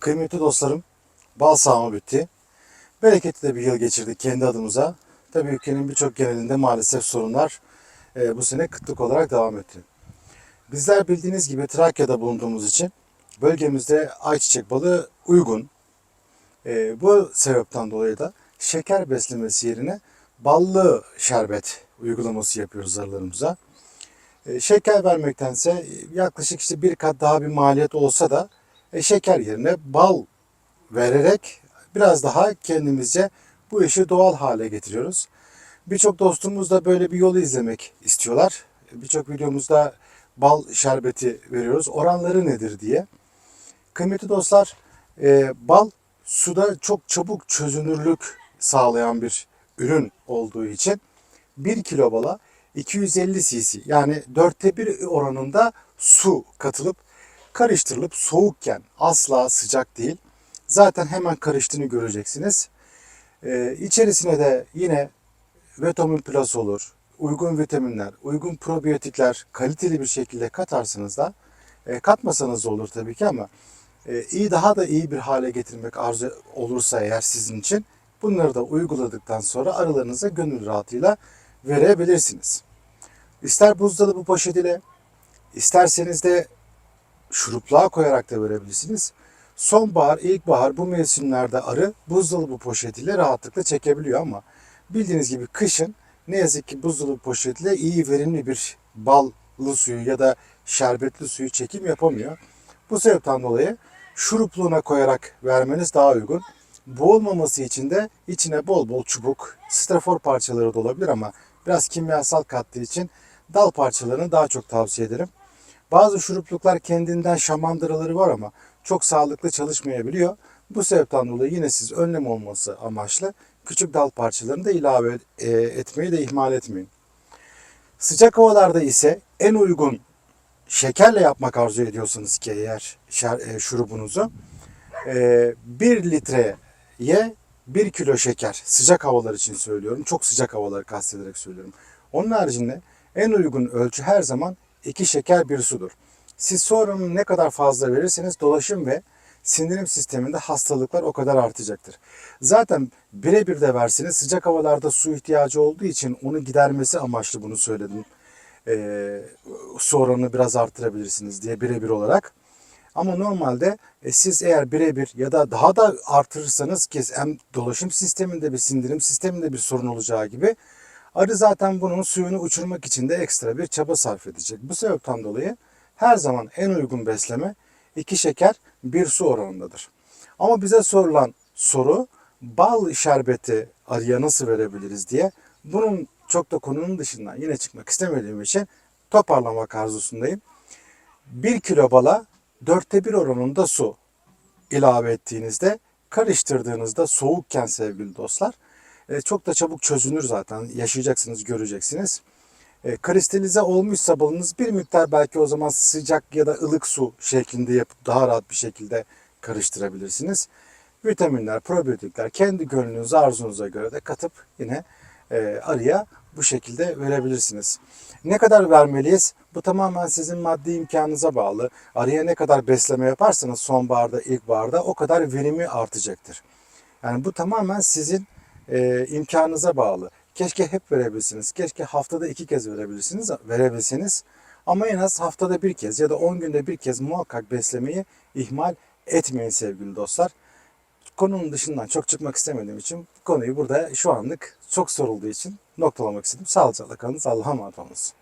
Kıymetli dostlarım, bal sağma bitti. Bereketli de bir yıl geçirdik kendi adımıza. Tabii ülkenin birçok genelinde maalesef sorunlar e, bu sene kıtlık olarak devam etti. Bizler bildiğiniz gibi Trakya'da bulunduğumuz için bölgemizde ayçiçek balı uygun. E, bu sebepten dolayı da şeker beslemesi yerine ballı şerbet uygulaması yapıyoruz arılarımıza. E, şeker vermektense yaklaşık işte bir kat daha bir maliyet olsa da e, şeker yerine bal vererek biraz daha kendimizce bu işi doğal hale getiriyoruz. Birçok dostumuz da böyle bir yolu izlemek istiyorlar. Birçok videomuzda bal şerbeti veriyoruz. Oranları nedir diye. Kıymetli dostlar, e, bal suda çok çabuk çözünürlük sağlayan bir ürün olduğu için 1 kilo bala 250 cc yani dörtte bir oranında su katılıp karıştırılıp soğukken asla sıcak değil. Zaten hemen karıştığını göreceksiniz. Ee, içerisine de yine vitamin plus olur, uygun vitaminler, uygun probiyotikler kaliteli bir şekilde katarsınız da e, katmasanız da olur tabii ki ama e, iyi daha da iyi bir hale getirmek arzu olursa eğer sizin için bunları da uyguladıktan sonra arılarınıza gönül rahatıyla verebilirsiniz. İster buzdolabı poşetiyle, isterseniz de şurupluğa koyarak da verebilirsiniz. Sonbahar, ilkbahar bu mevsimlerde arı buzdolabı poşetiyle rahatlıkla çekebiliyor ama bildiğiniz gibi kışın ne yazık ki buzdolabı poşetiyle iyi verimli bir ballı suyu ya da şerbetli suyu çekim yapamıyor. Bu sebepten dolayı şurupluğuna koyarak vermeniz daha uygun. Boğulmaması için de içine bol bol çubuk, strafor parçaları da olabilir ama biraz kimyasal kattığı için dal parçalarını daha çok tavsiye ederim. Bazı şurupluklar kendinden şamandıraları var ama çok sağlıklı çalışmayabiliyor. Bu sebepten dolayı yine siz önlem olması amaçlı küçük dal parçalarını da ilave e, etmeyi de ihmal etmeyin. Sıcak havalarda ise en uygun şekerle yapmak arzu ediyorsanız ki eğer şer, e, şurubunuzu e, 1 litreye 1 kilo şeker sıcak havalar için söylüyorum. Çok sıcak havaları kastederek söylüyorum. Onun haricinde en uygun ölçü her zaman 2 şeker bir sudur. Siz sonranın ne kadar fazla verirseniz dolaşım ve sindirim sisteminde hastalıklar o kadar artacaktır. Zaten birebir de verseniz sıcak havalarda su ihtiyacı olduğu için onu gidermesi amaçlı bunu söyledim. Ee, su oranını biraz arttırabilirsiniz diye birebir olarak. Ama normalde e, siz eğer birebir ya da daha da artırırsanız ki hem dolaşım sisteminde bir sindirim sisteminde bir sorun olacağı gibi arı zaten bunun suyunu uçurmak için de ekstra bir çaba sarf edecek. Bu sebepten dolayı her zaman en uygun besleme iki şeker bir su oranındadır. Ama bize sorulan soru bal şerbeti arıya nasıl verebiliriz diye. Bunun çok da konunun dışından yine çıkmak istemediğim için toparlamak arzusundayım. 1 kilo bala dörtte bir oranında su ilave ettiğinizde karıştırdığınızda soğukken sevgili dostlar e, çok da çabuk çözünür zaten yaşayacaksınız göreceksiniz. E, kristalize olmuşsa balınız bir miktar belki o zaman sıcak ya da ılık su şeklinde yapıp daha rahat bir şekilde karıştırabilirsiniz. Vitaminler, probiyotikler kendi gönlünüze arzunuza göre de katıp yine e, arıya bu şekilde verebilirsiniz. Ne kadar vermeliyiz? Bu tamamen sizin maddi imkanınıza bağlı. Arıya ne kadar besleme yaparsanız sonbaharda, ilkbaharda o kadar verimi artacaktır. Yani bu tamamen sizin e, imkanınıza bağlı. Keşke hep verebilirsiniz. Keşke haftada iki kez verebilirsiniz, verebilseniz. Ama en az haftada bir kez ya da 10 günde bir kez muhakkak beslemeyi ihmal etmeyin sevgili dostlar. Konunun dışından çok çıkmak istemediğim için konuyu burada şu anlık çok sorulduğu için noktalamak istedim. Sağlıcakla kalınız. Allah'a emanet olunuz.